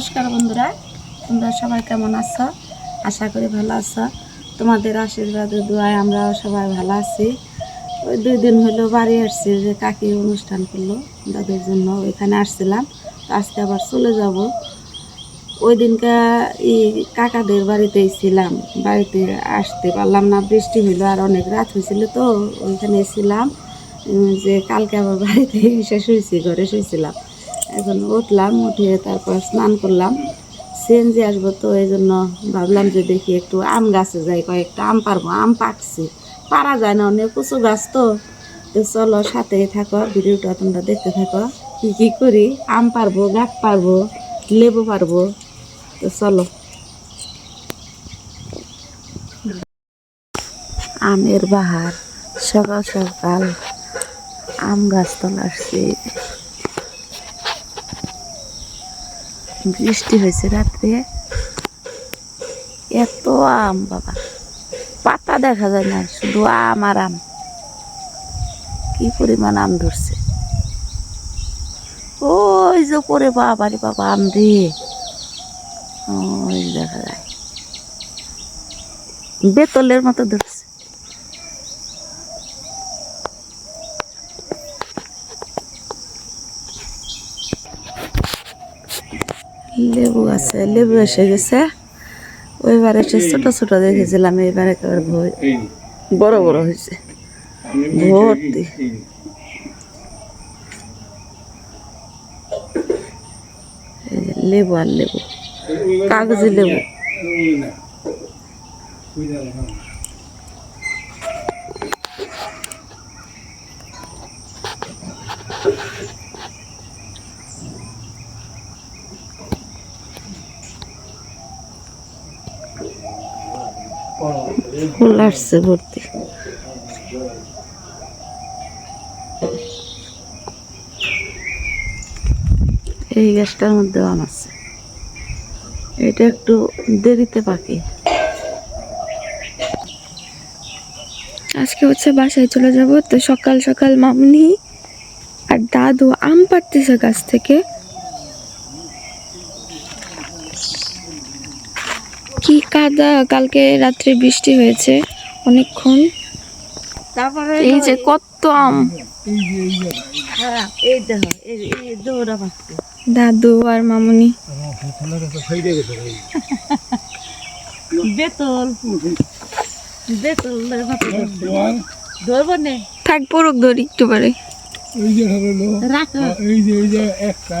নমস্কার বন্ধুরা, তোমরা সবাই কেমন আছো? আশা করি ভালো আছো। তোমাদের আশীর্বাদ, দোয়ায় আমরা সবাই ভালো আছি। ওই দুই দিন হলো বাড়ি আসছি, যে কাকি অনুষ্ঠান করল দাদুর জন্য ওইখানে আসছিলাম। আজকে আবার চলে যাব। ওই দিনকা এই কাকাদের বাড়িতেই ছিলাম। বাড়িতে আসতে পারলাম না, বৃষ্টি হইল আর অনেক রাত হয়েছিল তো, ওইখানে ছিলাম। যে কালকে আবার বাড়িতে এসে শুয়েছি, ঘরে শুয়েছিলাম। এখন উঠলাম উঠে তারপর স্নান করলাম। সিএনজি আসব তো, এই জন্য ভাবলাম যে দেখি একটু আম গাছে যাই, কয়েকটা আম পারব, আম পাকছে। পারা যায় না, অনেক কচু গাছ তো। তো চলো সাথেই থাকো, ভিডিওটা তোমরা দেখতে থাকো, কি কি করি, আম পারব, গাছ পারব, লেবু পারব। তো চলো। আমের বাহার, সকাল সকাল আম গাছ তোলা আসছে বৃষ্টি হয়েছে রাত্রে। এত আম, বাবা। পাতা দেখা যায় না, শুধু আম আর আম। কি পরিমাণ আম ধরছে। ওই যে পরে বাবারে বাবা, আম রে। ওই দেখা যায়। বেতলের মতো ধরছে। লেবু আছে লেবু এসে গেছে। ওইবার এসে ছোট ছোট দেখেছিলাম, এইবার বড় বড় হয়েছে। ভর্তি। লেবু আর লেবু। কাগজি লেবু। ফুল আসছে, ভর্তি। এই গাছটার মধ্যেও আম আছে। এটা একটু দেরিতে পাকে। আজকে হচ্ছে বাসায় চলে যাব, তো সকাল সকাল মামনি আর দাদু আম পাড়তেছে গাছ থেকে। কি কাদা কালকে রাত্রে বৃষ্টি হয়েছে অনেকক্ষণ। তারপরে এই যে কত আম। হ্যাঁ, দাদু আর মামুনি। বেতল বেতল ধরবো নে। থাক পড়ুক ধরি একটু পরে। এই যে রাখো। এই যে এই যে একটা।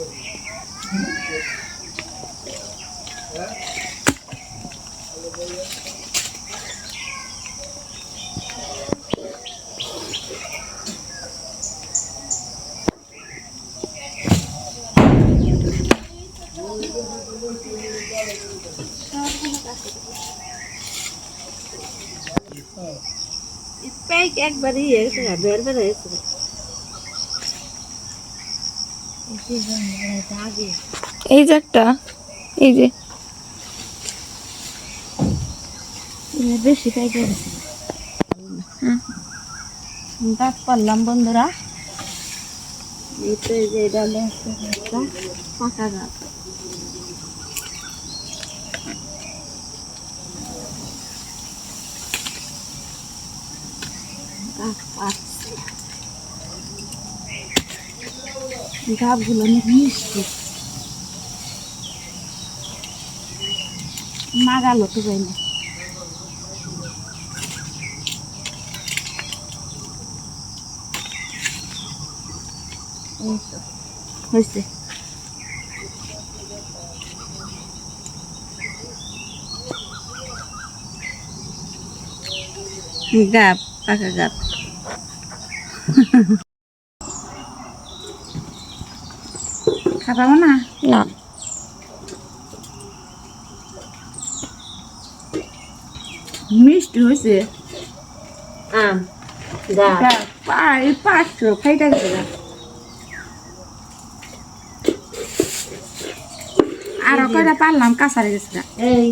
এই যে এদিকে রাখছে। প্যাক একবারই এসে বের বের হয়েছে আগে এই যে একটা এই যে। বেশি পাইকে গেছে। পারলাম বন্ধুরা। এই তো এই যে এটা হলো একটা পাকা গাছ গাছ গাছগুলো অনেক মিষ্টি। নাগালো তো যাই না। হয়েছে গাপ পাকা গাপ খাবা না? না। মিষ্টি হয়েছে। আম গা পাঁচশো খাইটা গেছে গা। কয়টা পারলাম? কাঁচারে গেছে এই।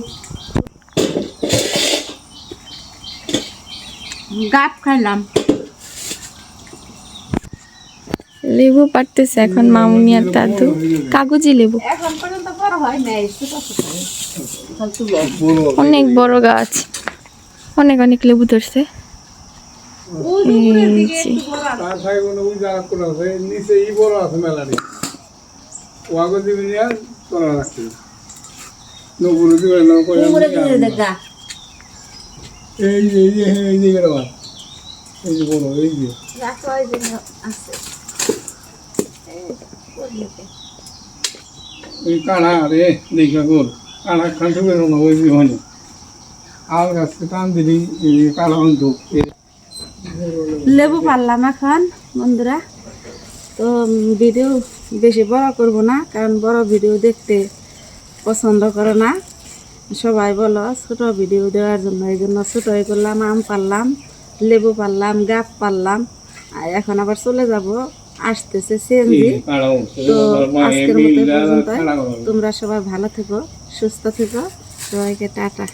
গাপ খাইলাম। লেবু পারতেছে এখন মামুনি আর দাদু কাগজি লেবু হয় অনেক বড় গাছ অনেক অনেক লেবু ধরছে এই যে। এই যে এই যে এই যে বড় এই যে আছে লেবু পারলাম এখন বন্ধুরা। তো ভিডিও বেশি বড় করব না, কারণ বড় ভিডিও দেখতে পছন্দ করে না। সবাই বলো, ছোট ভিডিও দেওয়ার জন্য, এই জন্য ছোটই করলাম, আম পারলাম, লেবু পারলাম, গাপ পারলাম। এখন আবার চলে যাব আসতেছে সিএনজি। তো আজকের মতো তোমরা সবাই ভালো থেকো সুস্থ থেকো। সবাইকে টাটা।